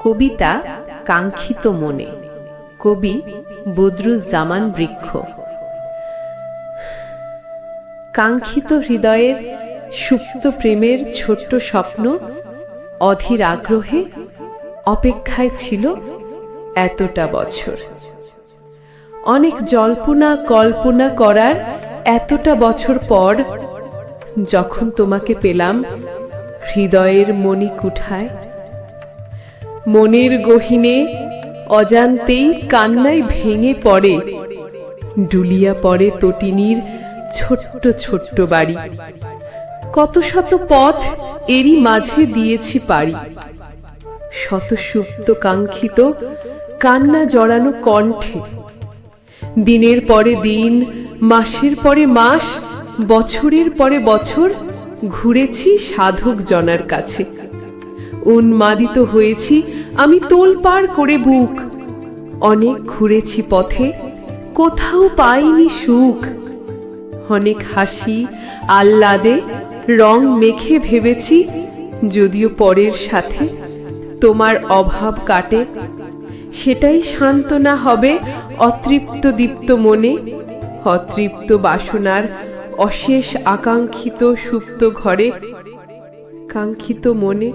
কবিতা কাঙ্ক্ষিত মনে। কবি বদরুজ্জামান বৃক্ষ। কাঙ্ক্ষিত হৃদয়ের সুপ্ত প্রেমের ছোট্ট স্বপ্ন অধীর আগ্রহে অপেক্ষায় ছিল এতটা বছর। অনেক জল্পনা কল্পনা করার এতটা বছর পর যখন তোমাকে পেলাম, হৃদয়ের মণিকুঠায় মনের গহিনে অজান্তেই কান্নায় ভেঙে পড়ে। ডুলিয়া পড়ে তটিনীর ছোট্ট ছোট্ট বাড়ি। কত শত পথ এরই মাঝে দিয়েছি পারি শত সুপ্ত কাঙ্ক্ষিত কান্না জড়ানো কণ্ঠে। দিনের পরে দিন, মাসের পরে মাস, বছরের পরে বছর ঘুরেছি সাধক জনার কাছে। উন্মাদিত হয়েছি আমি তোলপাড় করে বুক। অনেক ঘুরেছি পথে, কোথাও পাইনি সুখ। অনেক হাসি, আহ্লাদে রং মেখে ভেবেছি, যদিও পরের সাথে তোমার অভাব কাটে। সেটাই সান্ত্বনা হবে অতৃপ্ত দীপ্ত মনে, অতৃপ্ত বাসনার অশেষ আকাঙ্ক্ষিত সুপ্ত ঘরে, কাঙ্ক্ষিত মনে।